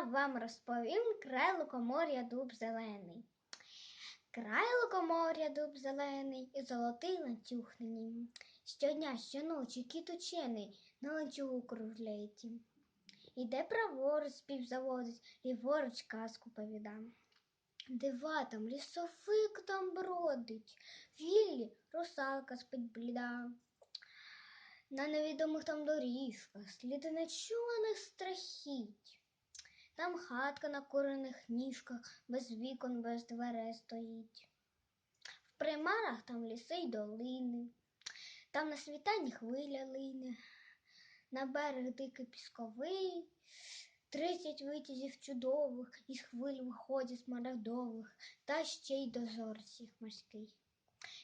вам розповім край лукомор'я дуб зелений. Край лукомор'я дуб зелений і золотий ланцюг на нім. Щодня, щоночі кіт учений на ланцюгу кружляється. Іде праворуч спів заводить, ліворуч казку повідам. Дива там, лісовик там бродить, віллі русалка спить бліда. На невідомих там доріжках сліди нечуваних страхіть. Там хатка на курених ніжках, без вікон, без дверей стоїть. В примарах там ліси й долини, там на світанні хвиля лине, на берег дикий пісковий, тридцять витязів чудових, із хвиль виходять смарагдових, та ще й дозорців морський.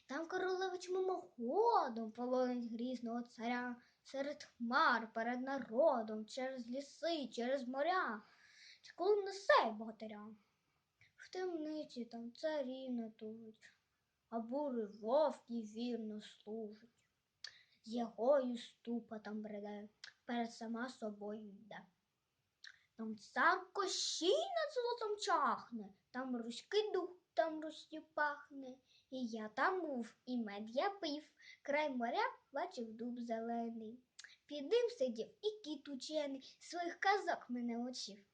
Там королевич мимоходом полонить грізного царя серед хмар перед народом, через ліси, через моря, коли несе богатиря. В темниці там царівна тужить, а бури вовки вірно служить. З ягою ступа там бреде, перед сама собою йде. Там цар кощій над золотом чахне, там руський дух, там рустю пахне. І я там був, і мед я пив, край моря бачив дуб зелений. Під ним сидів і кіт учений, своїх казок мене учив.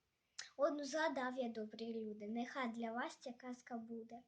Одну згадав я, добрі люди, нехай для вас ця казка буде.